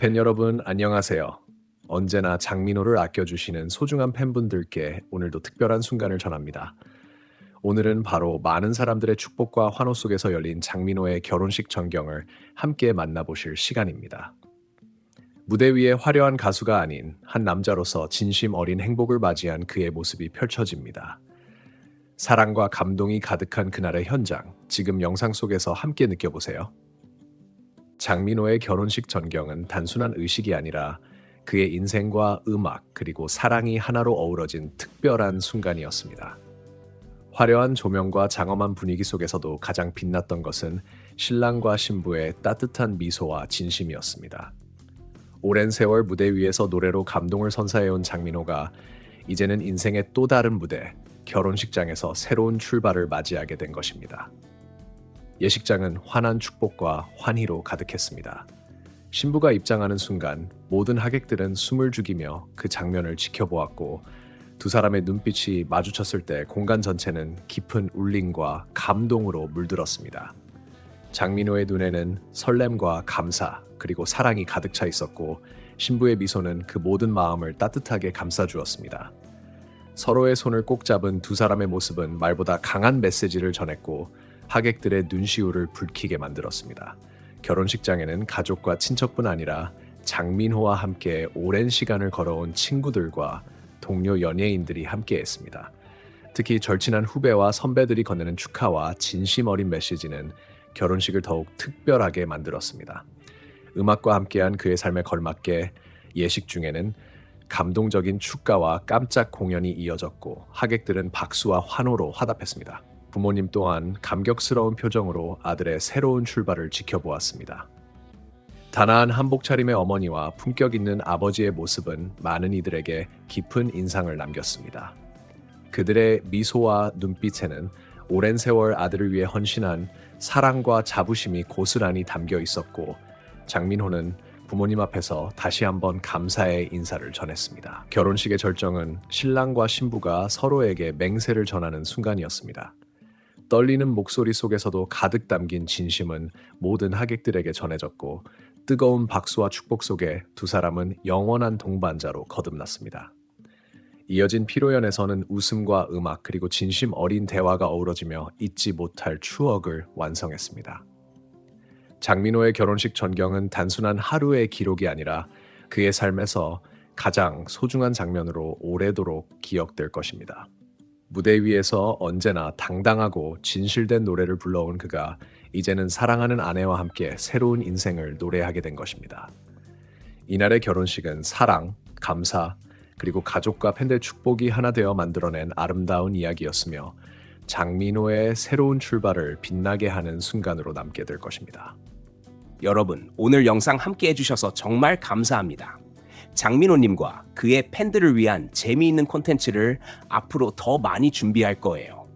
팬 여러분 안녕하세요. 언제나 장민호를 아껴주시는 소중한 팬분들께 오늘도 특별한 순간을 전합니다. 오늘은 바로 많은 사람들의 축복과 환호 속에서 열린 장민호의 결혼식 전경을 함께 만나보실 시간입니다. 무대 위에 화려한 가수가 아닌 한 남자로서 진심 어린 행복을 맞이한 그의 모습이 펼쳐집니다. 사랑과 감동이 가득한 그날의 현장, 지금 영상 속에서 함께 느껴보세요. 장민호의 결혼식 전경은 단순한 의식이 아니라 그의 인생과 음악 그리고 사랑이 하나로 어우러진 특별한 순간이었습니다. 화려한 조명과 장엄한 분위기 속에서도 가장 빛났던 것은 신랑과 신부의 따뜻한 미소와 진심이었습니다. 오랜 세월 무대 위에서 노래로 감동을 선사해온 장민호가 이제는 인생의 또 다른 무대, 결혼식장에서 새로운 출발을 맞이하게 된 것입니다. 예식장은 환한 축복과 환희로 가득했습니다. 신부가 입장하는 순간 모든 하객들은 숨을 죽이며 그 장면을 지켜보았고 두 사람의 눈빛이 마주쳤을 때 공간 전체는 깊은 울림과 감동으로 물들었습니다. 장민호의 눈에는 설렘과 감사 그리고 사랑이 가득 차 있었고 신부의 미소는 그 모든 마음을 따뜻하게 감싸주었습니다. 서로의 손을 꼭 잡은 두 사람의 모습은 말보다 강한 메시지를 전했고 하객들의 눈시울을 붉히게 만들었습니다. 결혼식장에는 가족과 친척뿐 아니라 장민호와 함께 오랜 시간을 걸어온 친구들과 동료 연예인들이 함께했습니다. 특히 절친한 후배와 선배들이 건네는 축하와 진심 어린 메시지는 결혼식을 더욱 특별하게 만들었습니다. 음악과 함께한 그의 삶에 걸맞게 예식 중에는 감동적인 축가와 깜짝 공연이 이어졌고 하객들은 박수와 환호로 화답했습니다. 부모님 또한 감격스러운 표정으로 아들의 새로운 출발을 지켜보았습니다. 단아한 한복 차림의 어머니와 품격 있는 아버지의 모습은 많은 이들에게 깊은 인상을 남겼습니다. 그들의 미소와 눈빛에는 오랜 세월 아들을 위해 헌신한 사랑과 자부심이 고스란히 담겨 있었고 장민호는 부모님 앞에서 다시 한번 감사의 인사를 전했습니다. 결혼식의 절정은 신랑과 신부가 서로에게 맹세를 전하는 순간이었습니다. 떨리는 목소리 속에서도 가득 담긴 진심은 모든 하객들에게 전해졌고 뜨거운 박수와 축복 속에 두 사람은 영원한 동반자로 거듭났습니다. 이어진 피로연에서는 웃음과 음악 그리고 진심 어린 대화가 어우러지며 잊지 못할 추억을 완성했습니다. 장민호의 결혼식 전경은 단순한 하루의 기록이 아니라 그의 삶에서 가장 소중한 장면으로 오래도록 기억될 것입니다. 무대 위에서 언제나 당당하고 진실된 노래를 불러온 그가 이제는 사랑하는 아내와 함께 새로운 인생을 노래하게 된 것입니다. 이날의 결혼식은 사랑, 감사, 그리고 가족과 팬들 축복이 하나 되어 만들어낸 아름다운 이야기였으며 장민호의 새로운 출발을 빛나게 하는 순간으로 남게 될 것입니다. 여러분, 오늘 영상 함께 해주셔서 정말 감사합니다. 장민호님과 그의 팬들을 위한 재미있는 콘텐츠를 앞으로 더 많이 준비할 거예요.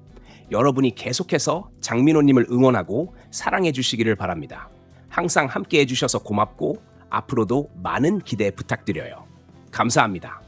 여러분이 계속해서 장민호님을 응원하고 사랑해 주시기를 바랍니다. 항상 함께 해주셔서 고맙고 앞으로도 많은 기대 부탁드려요. 감사합니다.